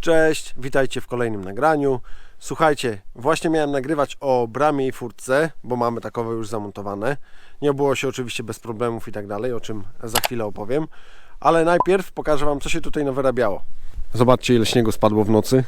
Cześć, witajcie w kolejnym nagraniu. Słuchajcie, właśnie miałem nagrywać o bramie i furtce, bo mamy takowe już zamontowane. Nie było się oczywiście bez problemów i tak dalej, o czym za chwilę opowiem. Ale najpierw pokażę Wam, co się tutaj nawyrabiało. Zobaczcie, ile śniegu spadło w nocy.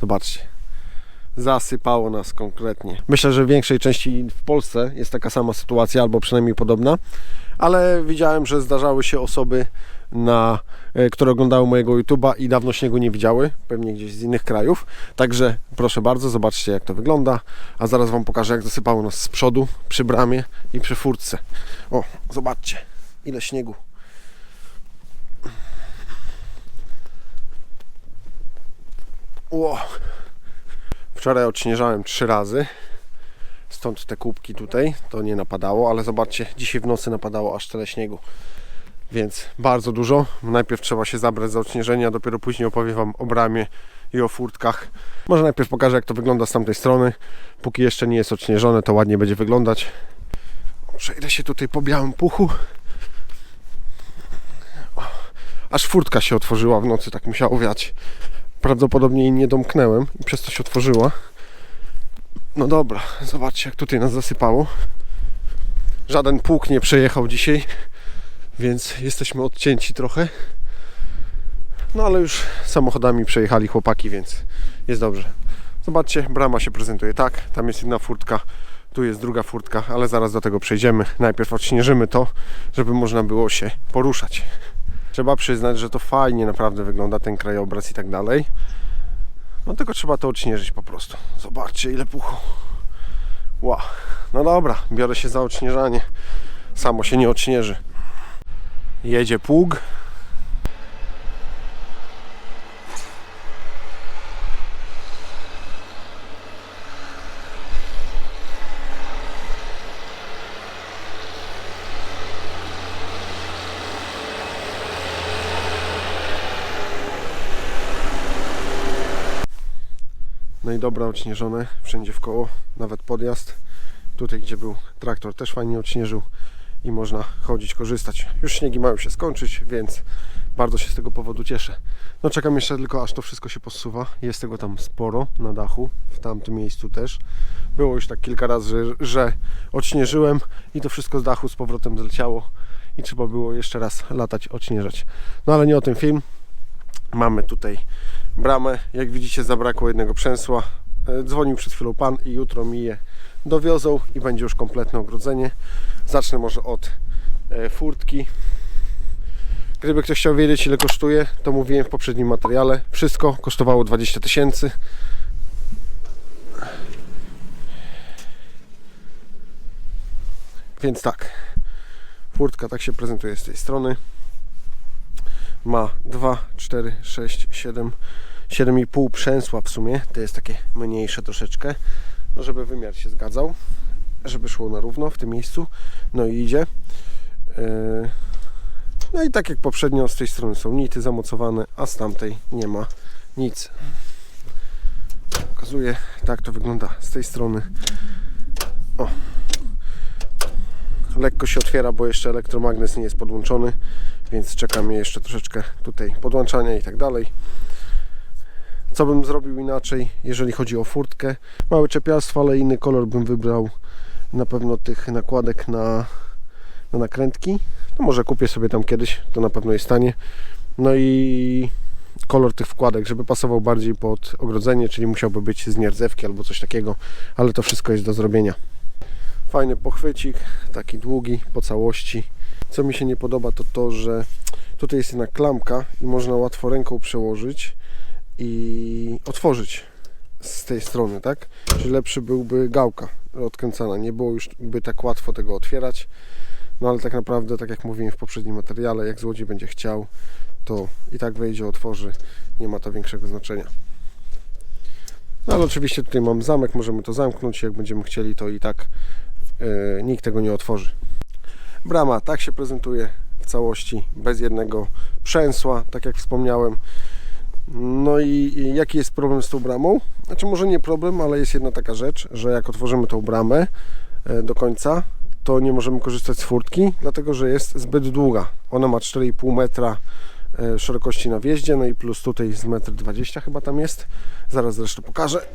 Zobaczcie. Zasypało nas konkretnie. Myślę, że w większej części w Polsce jest taka sama sytuacja, albo przynajmniej podobna. Ale widziałem, że zdarzały się osoby, na, e, które oglądały mojego YouTube'a i dawno śniegu nie widziały, pewnie gdzieś z innych krajów. Także proszę bardzo, zobaczcie jak to wygląda. A zaraz Wam pokażę, jak zasypało nas z przodu, przy bramie i przy furtce. O, zobaczcie, ile śniegu. Wczoraj odśnieżałem trzy razy. Stąd te kubki tutaj, to nie napadało, ale zobaczcie, dzisiaj w nocy napadało aż tyle śniegu. Więc bardzo dużo. Najpierw trzeba się zabrać za odśnieżenie, a dopiero później opowiem Wam o bramie i o furtkach. Może najpierw pokażę, jak to wygląda z tamtej strony. Póki jeszcze nie jest odśnieżone, to ładnie będzie wyglądać. Przejdę się tutaj po białym puchu. Aż furtka się otworzyła w nocy, tak musiało wiać. Prawdopodobnie jej nie domknęłem i przez to się otworzyła. No dobra, zobaczcie jak tutaj nas zasypało. Żaden pług nie przejechał dzisiaj, więc jesteśmy odcięci trochę. No ale już samochodami przejechali chłopaki, więc jest dobrze. Zobaczcie, brama się prezentuje tak. Tam jest jedna furtka, tu jest druga furtka, ale zaraz do tego przejdziemy. Najpierw odśnieżymy to, żeby można było się poruszać. Trzeba przyznać, że to fajnie naprawdę wygląda ten krajobraz i tak dalej. No tylko trzeba to odśnieżyć po prostu. Zobaczcie ile puchu. Ła. No dobra, biorę się za odśnieżanie. Samo się nie odśnieży. Jedzie pług. I dobra, odśnieżone wszędzie w koło, nawet podjazd. Tutaj, gdzie był traktor, też fajnie odśnieżył i można chodzić, korzystać. Już śniegi mają się skończyć, więc bardzo się z tego powodu cieszę. No czekam jeszcze tylko, aż to wszystko się posuwa. Jest tego tam sporo na dachu, w tamtym miejscu też. Było już tak kilka razy, że, że odśnieżyłem i to wszystko z dachu z powrotem zleciało i trzeba było jeszcze raz latać, odśnieżać. No ale nie o tym film. Mamy tutaj bramę. Jak widzicie, zabrakło jednego przęsła. E, Dzwonił przed chwilą pan i jutro mi je dowiozą i będzie już kompletne ogrodzenie. Zacznę może od e, furtki. Gdyby ktoś chciał wiedzieć, ile kosztuje, to mówiłem w poprzednim materiale. Wszystko kosztowało 20 tysięcy. Więc tak, furtka tak się prezentuje z tej strony ma 2, 4, 6, 7, 7,5 przęsła w sumie. To jest takie mniejsze troszeczkę, no żeby wymiar się zgadzał, żeby szło na równo w tym miejscu. No i idzie. Yy, No i tak jak poprzednio, z tej strony są nity zamocowane, a z tamtej nie ma nic. Pokazuję, tak to wygląda z tej strony. O. Lekko się otwiera, bo jeszcze elektromagnes nie jest podłączony więc czekamy jeszcze troszeczkę tutaj podłączania i tak dalej. Co bym zrobił inaczej, jeżeli chodzi o furtkę? Małe czepialstwo, ale inny kolor bym wybrał na pewno tych nakładek na, na nakrętki. No może kupię sobie tam kiedyś, to na pewno jest tanie. No i kolor tych wkładek, żeby pasował bardziej pod ogrodzenie, czyli musiałby być z nierdzewki albo coś takiego, ale to wszystko jest do zrobienia. Fajny pochwycik, taki długi po całości. Co mi się nie podoba to to, że tutaj jest jedna klamka i można łatwo ręką przełożyć i otworzyć z tej strony, tak? Czyli lepszy byłby gałka odkręcana. Nie było już by tak łatwo tego otwierać. No ale tak naprawdę, tak jak mówiłem w poprzednim materiale, jak złodziej będzie chciał, to i tak wejdzie, otworzy. Nie ma to większego znaczenia. No ale oczywiście tutaj mam zamek, możemy to zamknąć. Jak będziemy chcieli, to i tak e, nikt tego nie otworzy. Brama tak się prezentuje w całości, bez jednego przęsła, tak jak wspomniałem. No i, jaki jest problem z tą bramą? Znaczy może nie problem, ale jest jedna taka rzecz, że jak otworzymy tą bramę e, do końca, to nie możemy korzystać z furtki, dlatego że jest zbyt długa. Ona ma 4,5 metra e, szerokości na wjeździe, no i plus tutaj z 1,20 m chyba tam jest. Zaraz zresztą pokażę.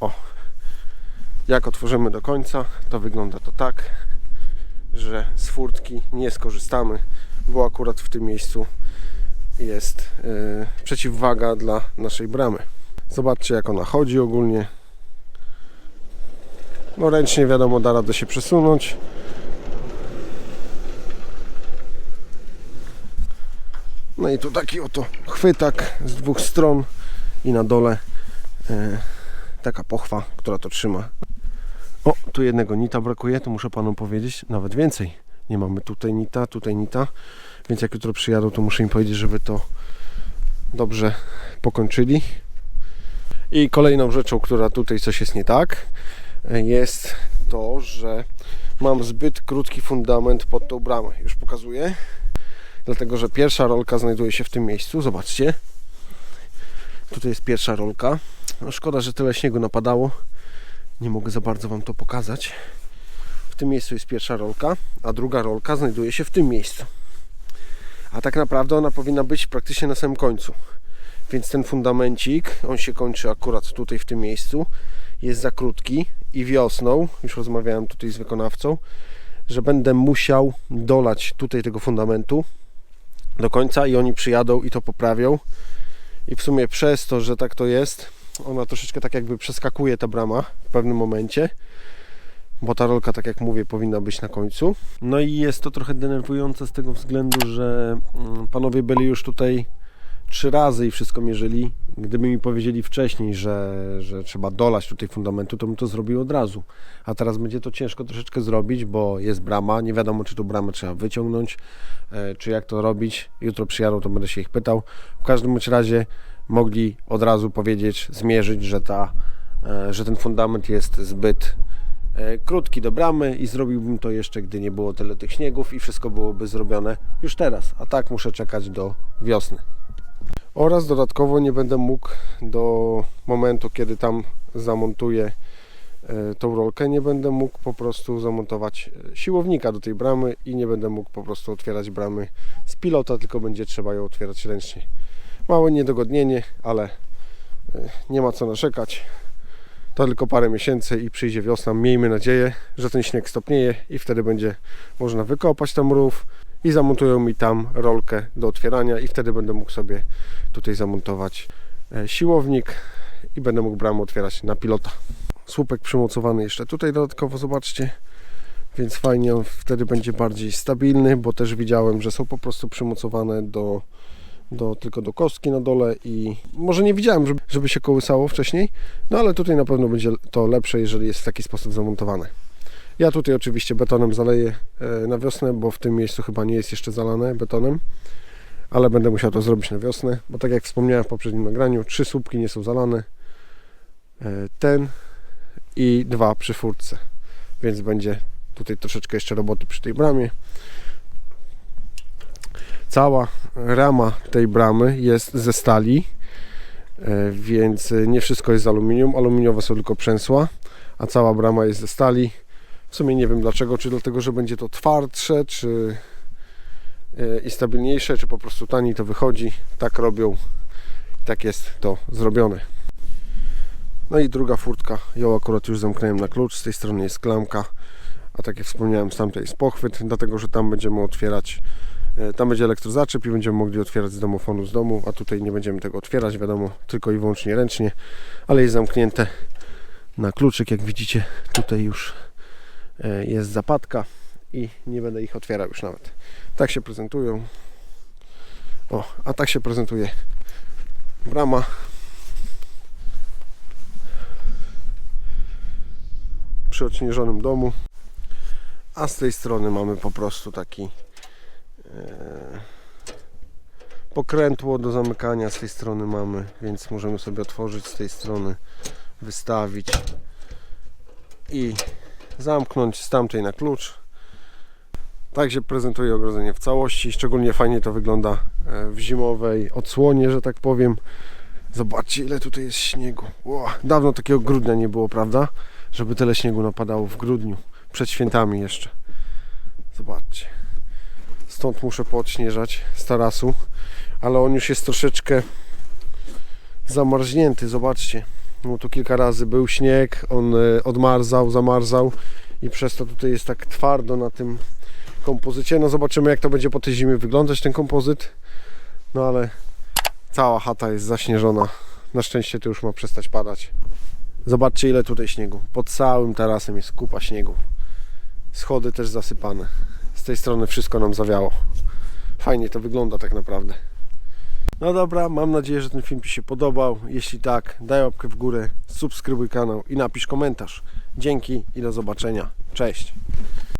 O, jak otworzymy do końca, to wygląda to tak, że z furtki nie skorzystamy, bo akurat w tym miejscu jest e, przeciwwaga dla naszej bramy. Zobaczcie jak ona chodzi ogólnie. No ręcznie wiadomo da radę się przesunąć. No i tu taki oto chwytak z dwóch stron i na dole e, taka pochwa, która to trzyma. O, tu jednego nita brakuje, to muszę Panu powiedzieć, nawet więcej. Nie mamy tutaj nita, tutaj nita, więc jak jutro przyjadą, to muszę im powiedzieć, żeby to dobrze pokończyli. I kolejną rzeczą, która tutaj coś jest nie tak, jest to, że mam zbyt krótki fundament pod tą bramę. Już pokazuję. Dlatego, że pierwsza rolka znajduje się w tym miejscu. Zobaczcie. Tutaj jest pierwsza rolka. No szkoda, że tyle śniegu napadało. Nie mogę za bardzo Wam to pokazać. W tym miejscu jest pierwsza rolka, a druga rolka znajduje się w tym miejscu. A tak naprawdę ona powinna być praktycznie na samym końcu. Więc ten fundamencik, on się kończy akurat tutaj w tym miejscu, jest za krótki i wiosną, już rozmawiałem tutaj z wykonawcą, że będę musiał dolać tutaj tego fundamentu do końca i oni przyjadą i to poprawią. I w sumie przez to, że tak to jest, ona troszeczkę tak jakby przeskakuje ta brama w pewnym momencie, bo ta rolka, tak jak mówię, powinna być na końcu. No i jest to trochę denerwujące z tego względu, że mm, panowie byli już tutaj trzy razy i wszystko mierzyli. Gdyby mi powiedzieli wcześniej, że, że trzeba dolać tutaj fundamentu, to bym to zrobił od razu. A teraz będzie to ciężko troszeczkę zrobić, bo jest brama. Nie wiadomo, czy tą bramę trzeba wyciągnąć, e, czy jak to robić. Jutro przyjadą, to będę się ich pytał. W każdym bądź razie mogli od razu powiedzieć, zmierzyć, że, ta, e, że ten fundament jest zbyt e, krótki do bramy i zrobiłbym to jeszcze, gdy nie było tyle tych śniegów i wszystko byłoby zrobione już teraz. A tak muszę czekać do wiosny. Oraz dodatkowo nie będę mógł do momentu, kiedy tam zamontuję e, tą rolkę, nie będę mógł po prostu zamontować siłownika do tej bramy i nie będę mógł po prostu otwierać bramy z pilota, tylko będzie trzeba ją otwierać ręcznie. Małe niedogodnienie, ale e, nie ma co narzekać. To tylko parę miesięcy i przyjdzie wiosna. Miejmy nadzieję, że ten śnieg stopnieje i wtedy będzie można wykopać tam rów i zamontują mi tam rolkę do otwierania i wtedy będę mógł sobie tutaj zamontować e, siłownik i będę mógł bramę otwierać na pilota. Słupek przymocowany jeszcze tutaj dodatkowo, zobaczcie. Więc fajnie on wtedy będzie bardziej stabilny, bo też widziałem, że są po prostu przymocowane do, do, tylko do kostki na dole i może nie widziałem, żeby, żeby się kołysało wcześniej, no ale tutaj na pewno będzie to lepsze, jeżeli jest w taki sposób zamontowane. Ja tutaj oczywiście betonem zaleję e, na wiosnę, bo w tym miejscu chyba nie jest jeszcze zalane betonem, ale będę musiał to zrobić na wiosnę, bo tak jak wspomniałem w poprzednim nagraniu, trzy słupki nie są zalane, E, ten i dwa przy furtce, więc będzie tutaj troszeczkę jeszcze roboty przy tej bramie. Cała rama tej bramy jest ze stali, e, więc nie wszystko jest z aluminium. Aluminiowe są tylko przęsła, a cała brama jest ze stali. W sumie nie wiem dlaczego, czy dlatego, że będzie to twardsze, czy e, i stabilniejsze, czy po prostu taniej to wychodzi. Tak robią, tak jest to zrobione. No i druga furtka, ją akurat już zamknąłem na klucz, z tej strony jest klamka, a tak jak wspomniałem, z tamtej jest pochwyt, dlatego że tam będziemy otwierać, tam będzie elektrozaczep i będziemy mogli otwierać z domofonu z domu, a tutaj nie będziemy tego otwierać, wiadomo, tylko i wyłącznie ręcznie, ale jest zamknięte na kluczyk, jak widzicie, tutaj już e, jest zapadka i nie będę ich otwierał już nawet. Tak się prezentują. O, a tak się prezentuje brama. Przy odśnieżonym domu. A z tej strony mamy po prostu taki e, pokrętło do zamykania. Z tej strony mamy, więc możemy sobie otworzyć z tej strony, wystawić i zamknąć z tamtej na klucz. Tak się prezentuje ogrodzenie w całości. Szczególnie fajnie to wygląda e, w zimowej odsłonie, że tak powiem. Zobaczcie ile tutaj jest śniegu. Ło, dawno takiego grudnia nie było, prawda? Żeby tyle śniegu napadało w grudniu. Przed świętami jeszcze. Zobaczcie. Stąd muszę poodśnieżać z tarasu. Ale on już jest troszeczkę zamarznięty. Zobaczcie. No tu kilka razy był śnieg. On e, odmarzał, zamarzał. I przez to tutaj jest tak twardo na tym kompozycie. No zobaczymy jak to będzie po tej zimie wyglądać ten kompozyt. No ale cała chata jest zaśnieżona. Na szczęście to już ma przestać padać. Zobaczcie ile tutaj śniegu. Pod całym tarasem jest kupa śniegu. Schody też zasypane. Tej strony wszystko nam zawiało. Fajnie to wygląda tak naprawdę. No dobra, mam nadzieję, że ten film Ci się podobał. Jeśli tak, daj łapkę w górę, subskrybuj kanał i napisz komentarz. Dzięki i do zobaczenia. Cześć.